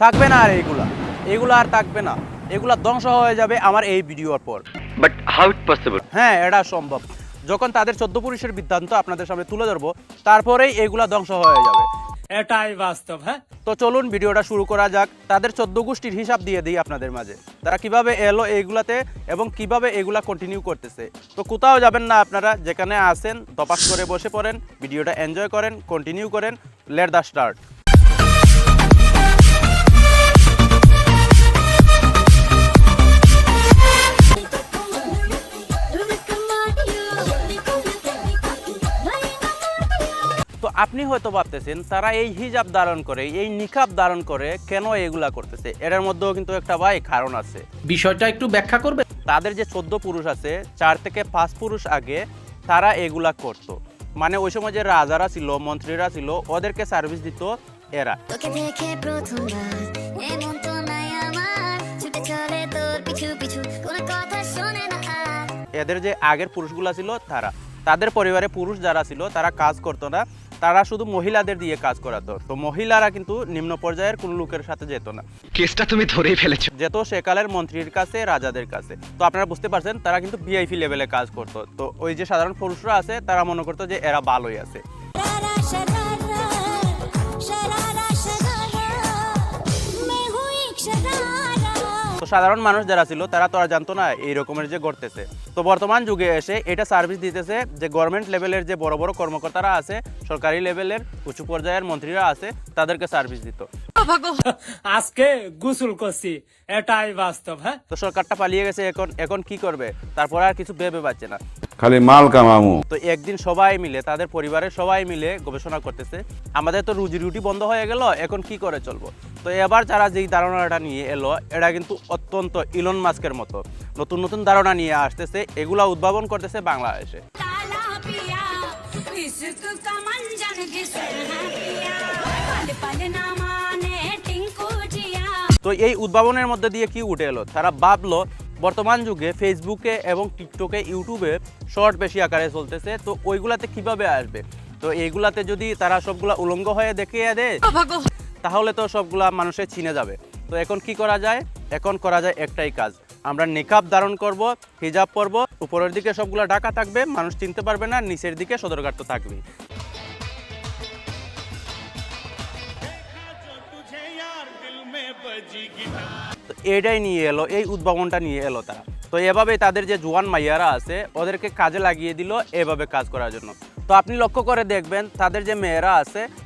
থাকবে না আর এইগুলা এগুলো আর থাকবে না। এগুলা ধ্বংস হয়ে যাবে আমার এই ভিডিওর পর। But how it possible? হ্যাঁ এটা সম্ভব। যখন তাদের চোদ্দ পুরুষের বৃত্তান্ত আপনাদের সামনে তুলে ধরবো তারপরেই এগুলা ধ্বংস হয়ে যাবে। এটাই বাস্তব হ্যাঁ? তো চলুন ভিডিওটা শুরু করা যাক। তাদের চোদ্দ গোষ্ঠীর হিসাব দিয়ে দিই আপনাদের মাঝে। তারা কীভাবে এলো এইগুলাতে এবং কীভাবে এগুলা কন্টিনিউ করতেছে। তো কোথাও যাবেন না আপনারা যেখানে আসেন দপাস করে বসে পড়েন ভিডিওটা এনজয় করেন কন্টিনিউ করেন লেট দ্য স্টার্ট আপনি হয়তো ভাবতেছেন তারা এই হিজাব ধারণ করে এই নিকাব ধারণ করে কেন এগুলা করতেছে? এটার মধ্যেও কিন্তু একটা ভাই কারণ আছে। বিষয়টা একটু ব্যাখ্যা করবে? তাদের যে চোদ্দ পুরুষ আছে চার থেকে পাঁচ পুরুষ আগে তারা এগুলা করত। মানে ওই সময় যে রাজারা ছিল মন্ত্রীরা ছিল ওদেরকে সার্ভিস দিত এরা। এদের যে আগের পুরুষগুলা ছিল তারা। তাদের পরিবারে পুরুষ যারা ছিল তারা কাজ করতো না। তারা শুধু মহিলাদের দিয়ে কাজ করাতো তো মহিলারা কিন্তু নিম্ন পর্যায়ের কোনো লোকের সাথে যেত না। কেসটা তুমি ধরেই ফেলেছো। যেত সেকালের মন্ত্রীর কাছে রাজাদের কাছে। তো আপনারা বুঝতে পারছেন তারা কিন্তু ভিআইপি লেভেলে কাজ করতো। তো ওই যে সাধারণ পুরুষরা আছে তারা মনে করতো যে এরা ভালোই আছে। সাধারণ মানুষ যারা ছিল তারা তো আর জানতো না এই রকমের যে ঘটতেছে। তো বর্তমান যুগে এসে এটা সার্ভিস দিতেছে যে গভর্নমেন্ট লেভেলের যে বড় বড় কর্মকর্তারা আছে সরকারি লেভেলের উঁচু পর্যায়ের মন্ত্রীরা আছে তাদেরকে সার্ভিস দিত। আজকে গোসল করছি এটাই বাস্তব হ্যাঁ? তো সরকারটা পালিয়ে গেছে এখন এখন কি করবে? তারপর আর কিছু ভেবে পাচ্ছে না। খালি মাল কামামু তো একদিন সবাই মিলে তাদের পরিবারের সবাই মিলে গবেষণা করতেছে। আমাদের তো রুজি রুটি বন্ধ হয়ে গেল এখন কি করে চলবো? তো এবার যারা যেই ধারণাটা নিয়ে এলো এটা কিন্তু অত্যন্ত ইলন মাস্কের মতো। নতুন নতুন ধারণা নিয়ে আসতেছে এগুলা উদ্ভাবন করতেছে বাংলাদেশে। তো এই উদ্ভাবনের মধ্যে দিয়ে কি উঠে এলো? তারা ভাবলো বর্তমান যুগে ফেসবুকে এবং টিকটকে ইউটিউবে শর্ট বেশি আকারে চলতেছে তো ওইগুলাতে কীভাবে আসবে? তো এইগুলাতে যদি তারা সবগুলা উলঙ্গ হয়ে দেখিয়ে দেয় তাহলে তো সবগুলা মানুষের চিনে যাবে। তো এখন কি করা যায়? এখন করা যায় একটাই কাজ। আমরা নিকাব ধারণ করব, হিজাব পরব, উপরের দিকে সবগুলা ঢাকা থাকবে, মানুষ চিনতে পারবে না, নিচের দিকে সদরঘাট তো থাকবেই। তো এটাই নিয়ে এলো, এই উদ্ভাবনটা নিয়ে এলো তারা। তো এভাবে তাদের যে জোয়ান মাইয়ারা আছে, ওদেরকে কাজে লাগিয়ে দিল, এভাবে কাজ করার জন্য। তো আপনি লক্ষ্য করে দেখবেন, তাদের যে মেয়েরা আছে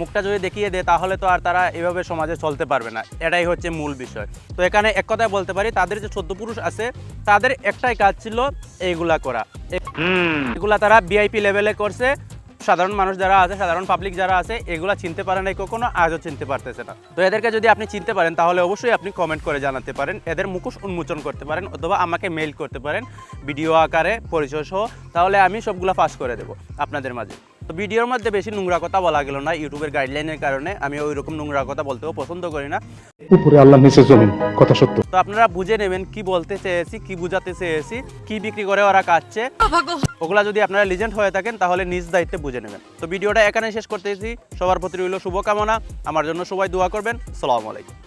মুখটা যদি দেখিয়ে দেয় তাহলে তো আর তারা এভাবে সমাজে চলতে পারবে না। এটাই হচ্ছে মূল বিষয়। তো এখানে এক কথায় বলতে পারি তাদের যে চোদ্দ পুরুষ আছে তাদের একটাই কাজ ছিল এইগুলা করা। এগুলা তারা ভিআইপি লেভেলে করছে। সাধারণ মানুষ যারা আছে সাধারণ পাবলিক যারা আছে এগুলা চিনতে পারে নাই কখনো আজও চিনতে পারতেছে না। তো এদেরকে যদি আপনি চিনতে পারেন তাহলে অবশ্যই আপনি কমেন্ট করে জানাতে পারেন। এদের মুখোশ উন্মোচন করতে পারেন অথবা আমাকে মেইল করতে পারেন ভিডিও আকারে পরিচয় সহ তাহলে আমি সবগুলা ফাঁস করে দেবো আপনাদের মাঝে। তো ভিডিওর মধ্যে বেশি নোংরা কথা বলা গেল না ইউটিউবের গাইডলাইনের কারণে। আমি ওই রকম নোংরা কথা বলতেও পছন্দ করি না। উপরে আল্লাহ নিচে জমিন কথা সত্য। তো আপনারা বুঝে নেবেন কি বলতে চেয়েছি কি বুঝাতে চেয়েছি কি বিক্রি করে ওরা কাটছে। ওগুলা যদি আপনারা লিজেন্ড হয়ে থাকেন তাহলে নিজ দায়িত্বে বুঝে নেবেন। তো ভিডিওটা এখানে শেষ করতেছি। সবার প্রতি রইল শুভকামনা। আমার জন্য সবাই দোয়া করবেন। সালামু আলাইকুম।